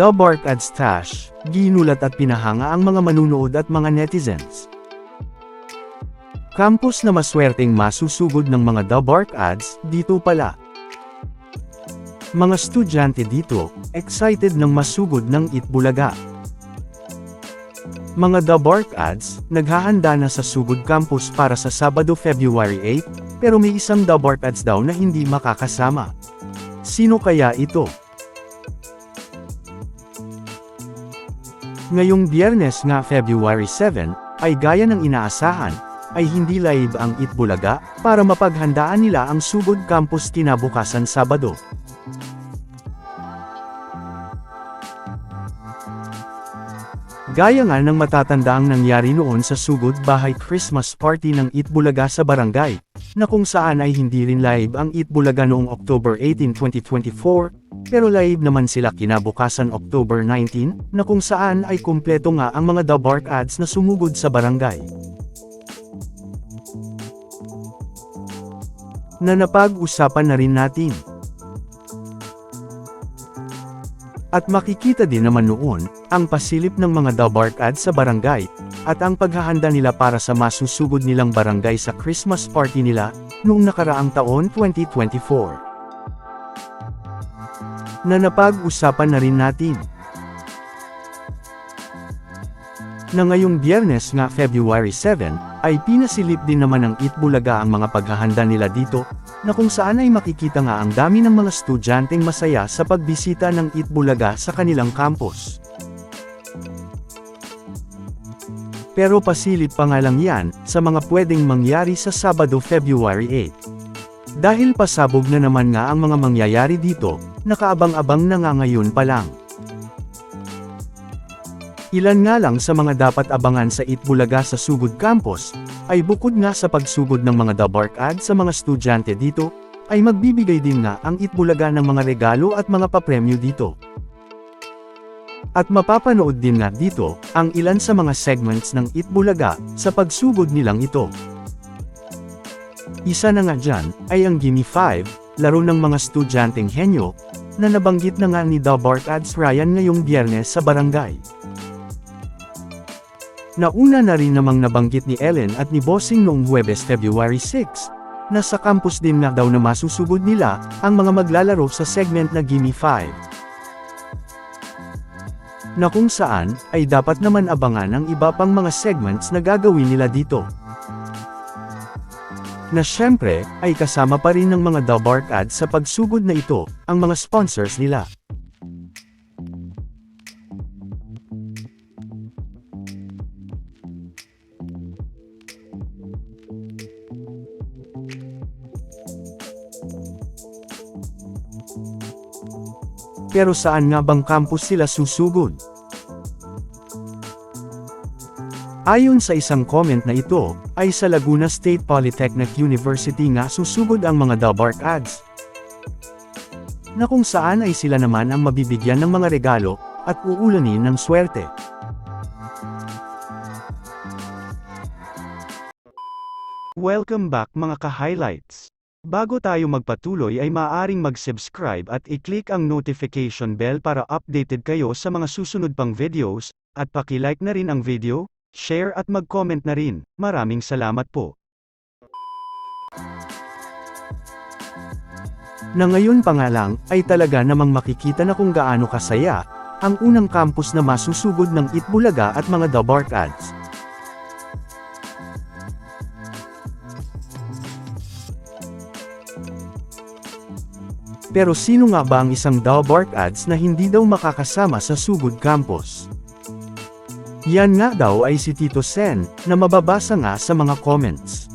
The Bark Ads Tash, ginulat at pinahanga ang mga manunood at mga netizens. Campus na maswerteng masusugod ng mga The Bark Ads, dito pala. Mga estudyante dito, excited ng masugod ng Itbulaga. Mga The Bark Ads, naghahanda na sa Sugod Campus para sa Sabado February 8, pero may isang The Bark Ads daw na hindi makakasama. Sino kaya ito? Ngayong biyernes nga February 7, ay gaya ng inaasahan, ay hindi live ang Itbulaga, para mapaghandaan nila ang Sugod Campus kinabukasan Sabado. Gaya nga ng matatandaang nangyari noon sa Sugod Bahay Christmas Party ng Itbulaga sa barangay, na kung saan ay hindi rin live ang Itbulaga noong October 18, 2024, pero live naman sila kinabukasan October 19, na kung saan ay kumpleto nga ang mga The Bark ads na sumugod sa barangay. Na napag-usapan na rin natin. At makikita din naman noon, ang pasilip ng mga The Bark ads sa barangay, at ang paghahanda nila para sa masusugod nilang barangay sa Christmas party nila, noong nakaraang taon 2024. Na napag-usapan na rin natin. Na ngayong biyernes nga February 7, ay pinasilip din naman ng Itbulaga ang mga paghahanda nila dito, na kung saan ay makikita nga ang dami ng mga estudyanteng masaya sa pagbisita ng Itbulaga sa kanilang campus. Pero pasilip pa nga lang yan, sa mga pwedeng mangyari sa Sabado February 8. Dahil pasabog na naman nga ang mga mangyayari dito, nakaabang-abang na nga ngayon pa lang. Ilan nga lang sa mga dapat abangan sa Itbulaga sa Sugod Campus, ay bukod nga sa pagsugod ng mga The Bark Ad sa mga estudyante dito, ay magbibigay din nga ang Itbulaga ng mga regalo at mga papremyo dito. At mapapanood din nga dito, ang ilan sa mga segments ng Itbulaga, sa pagsugod nilang ito. Isa na nga dyan, ay ang Gimme 5, laro ng mga estudyanteng henyo, na nabanggit na nga ni Bark Ads Ryan ngayong biyernes sa barangay. Nauna na rin namang nabanggit ni Ellen at ni Bossing noong Huwebes February 6, na sa campus din nga daw na masusugod nila, ang mga maglalaro sa segment na Gimme 5. Na kung saan, ay dapat naman abangan ang iba pang mga segments na gagawin nila dito. Na syempre, ay kasama pa rin ng mga The Bark ads sa pagsugod na ito, ang mga sponsors nila. Pero saan nga bang campus sila susugod? Ayon sa isang comment na ito, ay sa Laguna State Polytechnic University nga susugod ang mga The Bark ads. Na kung saan ay sila naman ang mabibigyan ng mga regalo, at uulanin ng swerte. Welcome back mga ka-highlights. Bago tayo magpatuloy ay maaaring mag-subscribe at i-click ang notification bell para updated kayo sa mga susunod pang videos, at paki-like na rin ang video, share at mag-comment na rin. Maraming salamat po. Na ngayon pa nga lang, ay talaga namang makikita na kung gaano kasaya, ang unang campus na masusugod ng Itbulaga at mga The Bark Ads. Pero sino nga ba ang isang The Bark Ads na hindi daw makakasama sa Sugod Campus? Yan nga daw ay si Tito Sen, na mababasa nga sa mga comments.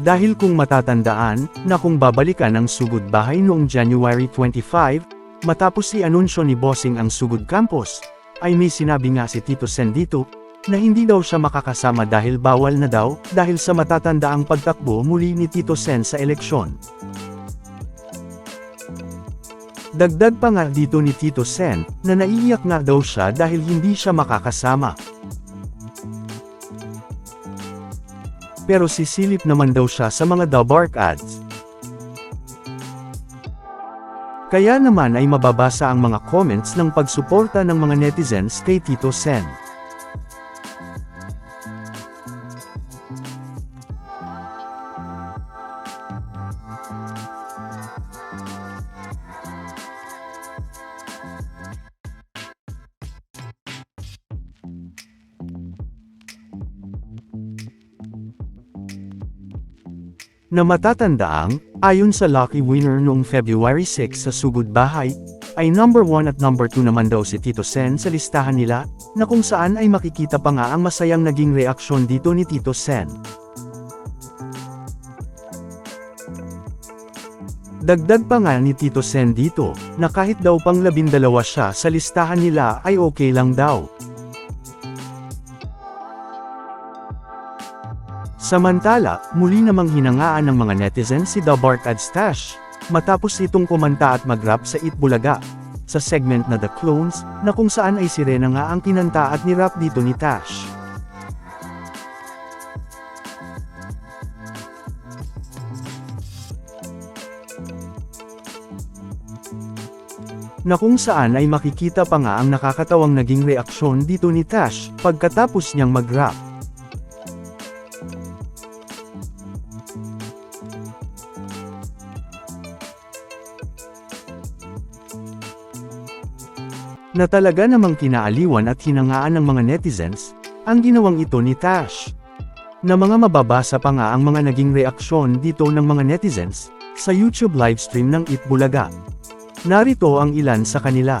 Dahil kung matatandaan, na kung babalikan ang sugod bahay noong January 25, matapos si anunsyo ni Bossing ang sugod campus, ay may sinabi nga si Tito Sen dito, na hindi daw siya makakasama dahil bawal na daw, dahil sa matatandaang pagtakbo muli ni Tito Sen sa eleksyon. Dagdag pa nga dito ni Tito Sen, na naiiyak nga daw siya dahil hindi siya makakasama. Pero sisilip naman daw siya sa mga The ads. Kaya naman ay mababasa ang mga comments ng pagsuporta ng mga netizens kay Tito Sen. na matatandaang, ayon sa lucky winner noong February 6 sa Sugod Bahay, ay number 1 at number 2 naman daw si Tito Sen sa listahan nila, na kung saan ay makikita pa nga ang masayang naging reaksyon dito ni Tito Sen. Dagdag pa nga ni Tito Sen dito, na kahit daw pang labindalawa siya sa listahan nila ay okay lang daw. Samantala, muli namang hinangaan ng mga netizens si Bark at Stash, matapos itong kumanta at mag-rap sa Itbulaga, sa segment na The Clones, na kung saan ay si Rena nga ang kinanta at ni-rap dito ni Tash. na kung saan ay makikita pa nga ang nakakatawang naging reaksyon dito ni Tash, pagkatapos niyang mag-rap. Na talaga namang kinaaliwan at hinangaan ng mga netizens, ang ginawang ito ni Tash. Na mga mababasa pa nga ang mga naging reaksyon dito ng mga netizens, sa YouTube livestream ng Itbulaga. Narito ang ilan sa kanila.